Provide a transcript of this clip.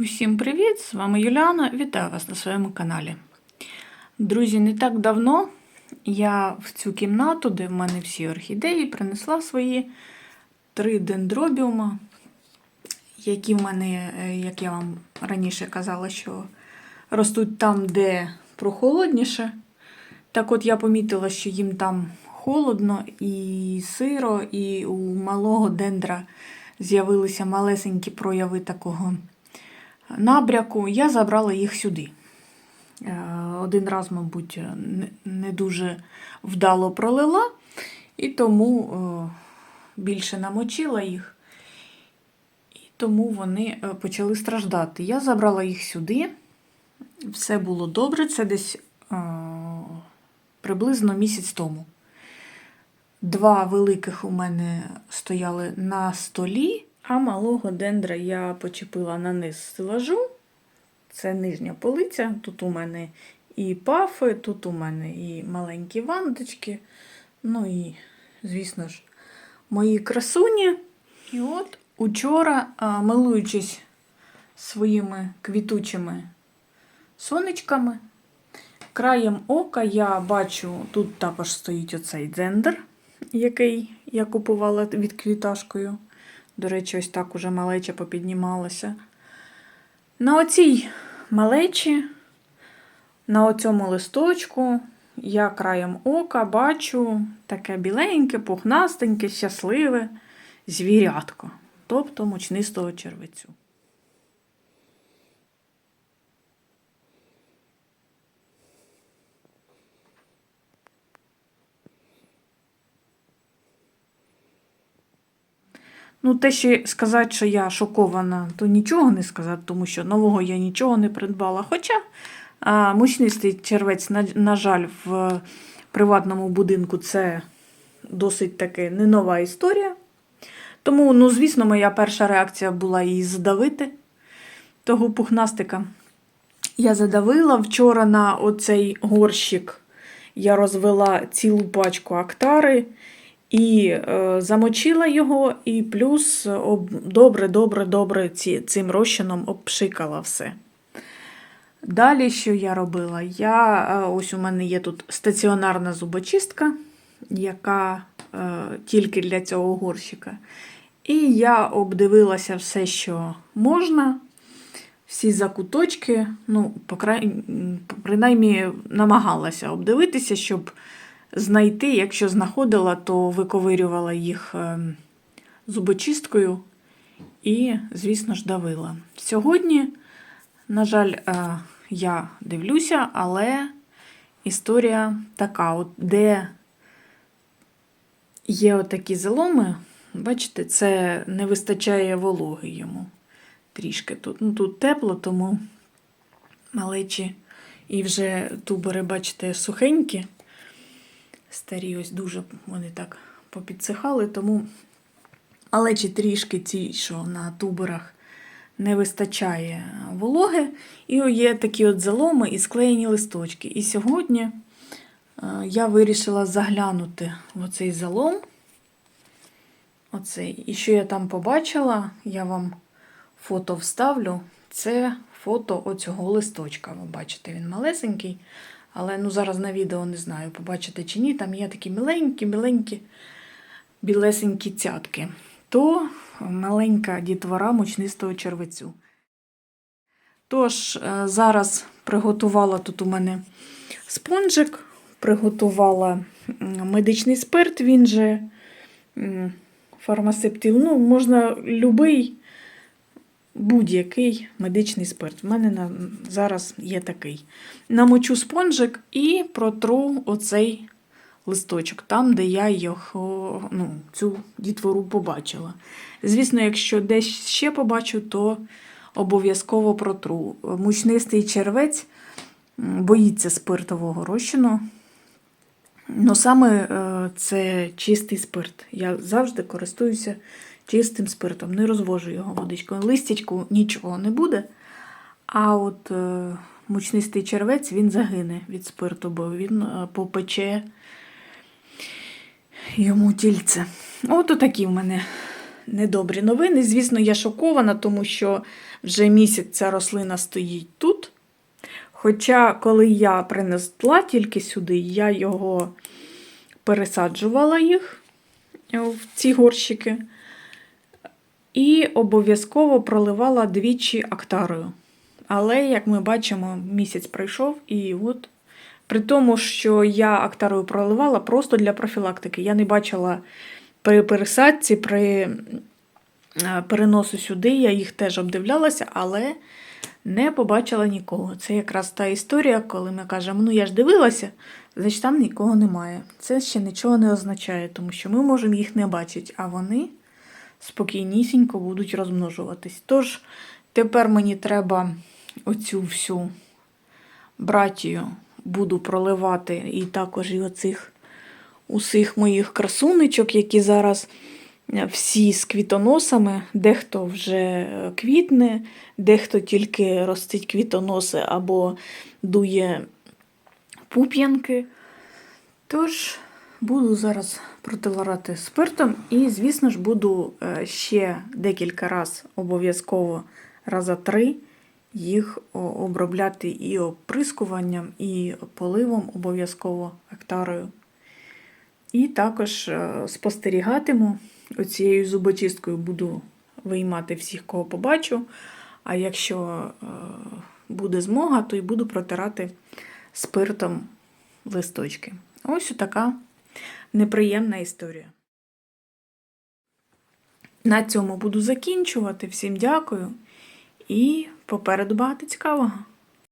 Усім привіт! З вами Юліана. Вітаю вас на своєму каналі. Друзі, не так давно я в цю кімнату, де в мене всі орхідеї, принесла свої три дендробіума, які в мене, е, як я вам раніше казала, що ростуть там, де прохолодніше. Так от я помітила, що їм там холодно і сиро, і у малого дендра з'явилися малесенькі прояви такого набряку, я забрала їх сюди. Е, Один раз, мабуть, не- дуже вдало пролила, і тому е, більше намочила їх, і тому вони е, почали страждати. Я забрала їх сюди, все було добре, це десь приблизно місяць тому. Два великих у мене стояли на столі, а малого дендра я почепила на низ стелажу. Це нижня полиця. Тут у мене і пафи, тут у мене і маленькі вандочки. Ну і, звісно ж, мої красуні. І от учора, милуючись своїми квітучими сонечками, краєм ока я бачу, тут також стоїть оцей дзендер, який я купувала від квіташкою. До речі, ось так уже малеча попіднімалася. На оцій малечі, на оцьому листочку, я краєм ока бачу таке біленьке, пухнастеньке, щасливе звірятко, тобто мучнистого червецю. Ну, те, що сказати, що я шокована, то нічого не сказати, тому що нового я нічого не придбала. Хоча а, мучнистий червець, на, на жаль, в приватному будинку це досить таки не нова історія. Тому, ну, звісно, моя перша реакція була її задавити, того пухнастика. Я задавила вчора на оцей горщик. Я розвела цілу пачку актари і е, замочила його, і плюс об, добре, добре, добре ці, цим розчином обшикала все. Далі, що я робила? Я, е, Ось у мене є тут стаціонарна зубочистка, яка е, тільки для цього горщика. І я обдивилася все, що можна, всі закуточки, ну, по принаймні намагалася обдивитися, щоб знайти. Якщо знаходила, то виковирювала їх ем, зубочисткою і, звісно ж, давила. Сьогодні, на жаль, е, я дивлюся, але історія така, от де є отакі заломи, бачите, це не вистачає вологи йому трішки тут. Ну, тут тепло, тому малечі і вже тубери, бачите, сухенькі. Старі ось дуже вони так попідсихали, тому малечі трішки ці, що на туберах не вистачає вологи. І є такі от заломи і склеєні листочки. І сьогодні е, я вирішила заглянути в оцей залом. Оцей. І що я там побачила, я вам фото вставлю. Це фото оцього листочка. Ви бачите, він малесенький. Але ну, зараз на відео не знаю, побачите чи ні. Там є такі миленькі-миленькі білесенькі цятки. То маленька дітвора мучнистого червецю. Тож, е, зараз приготувала тут у мене спонжик, приготувала медичний спирт, він же фармасептил. Ну, можна любий будь-який медичний спирт. В мене на, зараз є такий. Намочу спонжик і протру оцей листочок, там, де я його, ну, цю дітвору побачила. Звісно, якщо десь ще побачу, то обов'язково протру. Мучнистий червець боїться спиртового розчину. Ну, саме е, це чистий спирт. Я завжди користуюся чистим спиртом, не розвожу його водичкою. Листячку нічого не буде. А от е, мучнистий червець він загине від спирту, бо він е, попече йому тільце. От такі в мене недобрі новини. Звісно, я шокована, тому що вже місяць ця рослина стоїть тут. Хоча, коли я принесла тільки сюди, я його пересаджувала їх в ці горщики. І обов'язково проливала двічі актарою. Але, як ми бачимо, місяць пройшов, і от при тому, що я актарою проливала просто для профілактики. Я не бачила при пересадці, при е, переносу сюди, я їх теж обдивлялася, але не побачила нікого. Це якраз та історія, коли ми кажемо, ну я ж дивилася, значить там нікого немає. Це ще нічого не означає, тому що ми можемо їх не бачити, а вони спокійнісінько будуть розмножуватись. Тож тепер мені треба оцю всю братію буду проливати і також і оцих усіх моїх красунечок, які зараз всі з квітоносами, дехто вже е, квітне, дехто тільки ростить квітоноси або дує пуп'янки. Тож буду зараз протиларати спиртом і, звісно ж, буду е, ще декілька разів обов'язково раза три їх обробляти і оприскуванням, і поливом обов'язково гектарою. І також е, спостерігатиму оцією зубочисткою буду виймати всіх, кого побачу. А якщо е, буде змога, то й буду протирати спиртом листочки. Ось така неприємна історія. На цьому буду закінчувати. Всім дякую і попереду багато цікавого.